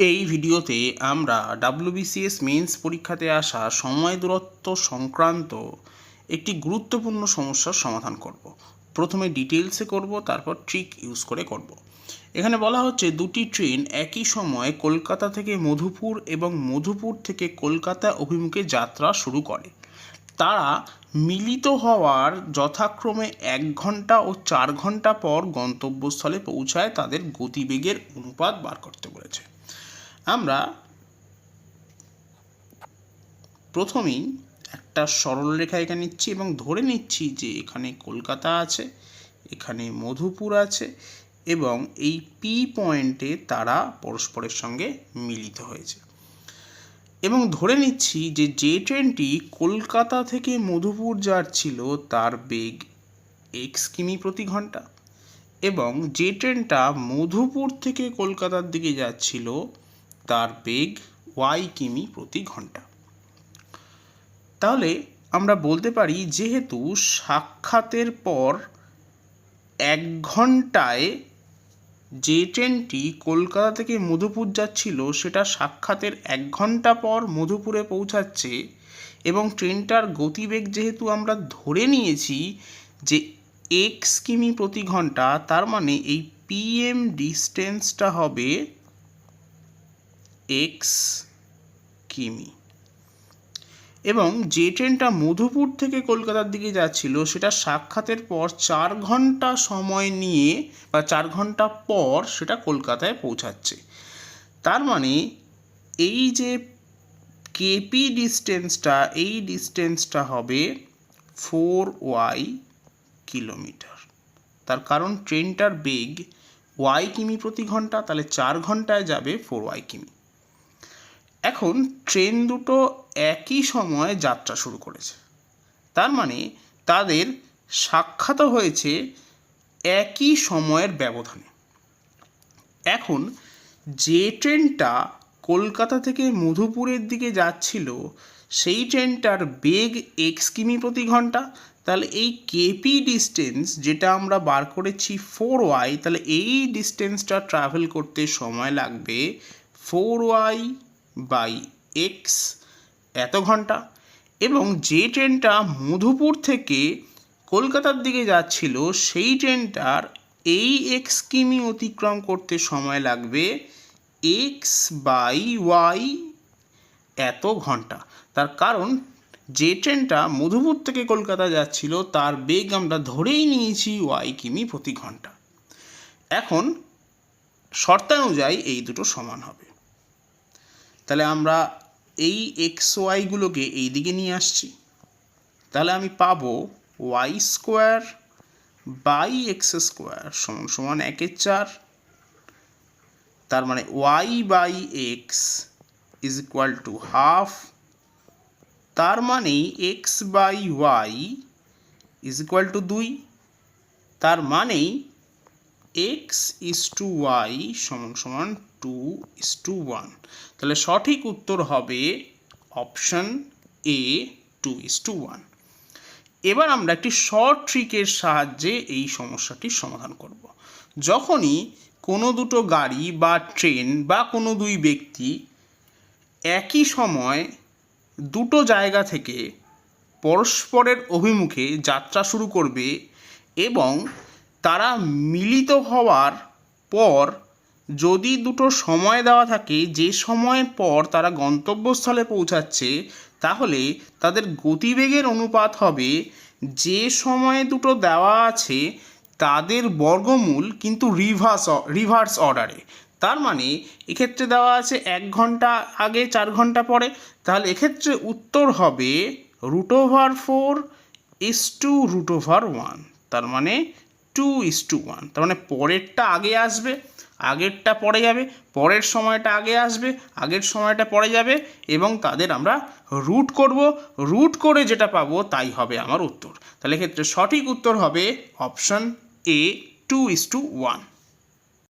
এই ভিডিওতে আমরা ডাব্লিউবিসিএস মেন্স পরীক্ষাতে আসা সময় দূরত্ব সংক্রান্ত একটি গুরুত্বপূর্ণ সমস্যার সমাধান করব। প্রথমে ডিটেলসে করব, তারপর ট্রিক ইউজ করে করব। এখানে বলা হচ্ছে দুটি ট্রেন একই সময়ে কলকাতা থেকে মধুপুর এবং মধুপুর থেকে কলকাতা অভিমুখে যাত্রা শুরু করে। তারা মিলিত হওয়ার যথাক্রমে এক ঘণ্টা ও চার ঘণ্টা পর গন্তব্যস্থলে পৌঁছায় তাদের গতিবেগের অনুপাত বার করতে বলেছে। আমরা প্রথমেই একটা সরলরেখা এখানে নিচ্ছি এবং ধরে নিচ্ছি যে এখানে কলকাতা আছে, এখানে মধুপুর আছে এবং এই পি পয়েন্টে তারা পরস্পরের সঙ্গে মিলিত হয়েছে। এবং ধরে নিচ্ছি যে যে ট্রেনটি কলকাতা থেকে মধুপুর যাচ্ছিল তার বেগ এক্স কিমি প্রতি ঘণ্টা এবং যে ট্রেনটা মধুপুর থেকে কলকাতার দিকে যাচ্ছিল তার বেগ ওয়াই কিমি প্রতি ঘণ্টা। তাহলে আমরা বলতে পারি যেহেতু সাক্ষাতের পর এক ঘন্টায় যে ট্রেনটি কলকাতা থেকে মধুপুর যাচ্ছিল, সেটা সাক্ষাতের এক ঘণ্টা পর মধুপুরে পৌঁছাচ্ছে এবং ট্রেনটার গতিবেগ যেহেতু আমরা ধরে নিয়েছি যে এক্স কিমি প্রতি ঘণ্টা, তার মানে এই পিএম ডিস্টেন্সটা হবে এক্স কিমি। এবং যে ট্রেনটা মধুপুর থেকে কলকাতার দিকে যাচ্ছিল, সেটা সাক্ষাতের পর চার ঘণ্টা সময় নিয়ে বা চার ঘণ্টা পর সেটা কলকাতায় পৌঁছাচ্ছে। তার মানে এই যে কেপি ডিস্টেন্সটা এই ডিস্টেন্সটা হবে ফোর ওয়াই কিলোমিটার তার কারণ ট্রেনটার বেগ ওয়াই কিমি প্রতি ঘণ্টা, তাহলে চার ঘন্টায় যাবে ফোর ওয়াই কিমি। এখন ট্রেন দুটো একই সময়ে যাত্রা শুরু করেছে। তার মানে তাদের সাক্ষাৎ হয়েছে একই সময়ের ব্যবধানে। এখন যে ট্রেনটা কলকাতা থেকে মধুপুরের দিকে যাচ্ছিল, সেই ট্রেনটার বেগ এক্স কিমি প্রতি ঘণ্টা, তাহলে এই কেপি ডিস্টেন্স যেটা আমরা বার করেছি ফোর ওয়াই, তাহলে এই ডিস্টেন্সটা ট্রাভেল করতে সময় লাগবে ফোর ওয়াই বাই এক্স এত ঘণ্টা এবং যে ট্রেনটা মধুপুর থেকে কলকাতার দিকে যাচ্ছিল, সেই ট্রেনটার এই এক্স কিমি অতিক্রম করতে সময় লাগবে এক্স বাই ওয়াই এত ঘণ্টা। তার কারণ, যে ট্রেনটা মধুপুর থেকে কলকাতা যাচ্ছিল, তার বেগ আমরা ধরেই নিয়েছি ওয়াই কিমি প্রতি ঘণ্টা। এখন শর্তানুযায়ী এই দুটো সমান হবে। তাহলে আমরা এই এক্স ওয়াইগুলোকে এই দিকে নিয়ে আসছি। তাহলে আমি পাবো y square by x square সমান সমান একের চার। তার মানে y by x is equal to half তার মানে x by y is equal to দুই। তার মানেই এক্স ইজ টু ওয়াই সমান সমান টু ইস টু ওয়ান তাহলে সঠিক উত্তর হবে option A two is to one এবার আমরা একটি শর্ট ট্রিকের সাহায্যে এই সমস্যাটির সমাধান করব। যখনই কোনো দুটো গাড়ি বা ট্রেন বা কোনো দুই ব্যক্তি একই সময় দুটো জায়গা থেকে পরস্পরের অভিমুখে যাত্রা শুরু করবে এবং তারা মিলিত হওয়ার পর যদি দুটো সময় দেওয়া থাকে, যে সময়ের পর তারা গন্তব্যস্থলে পৌঁছাচ্ছে, তাহলে তাদের গতিবেগের অনুপাত হবে যে সময়ে দুটো দেওয়া আছে, তাদের বর্গমূল কিন্তু রিভার্স রিভার্স অর্ডারে তার মানে এক্ষেত্রে দেওয়া আছে এক ঘণ্টা আগে, চার ঘণ্টা পরে। তাহলে এক্ষেত্রে উত্তর হবে root over four is two root over one তার মানে টু ইস টু ওয়ান তার মানে পরেরটা আগে আসবে, আগেরটা পরে যাবে, পরের সময়টা আগে আসবে, আগের সময়টা পরে যাবে এবং তাদের আমরা রুট করব। রুট করে যেটা পাবো তাই হবে আমার উত্তর। তাহলে ক্ষেত্রে সঠিক উত্তর হবে option A two is to one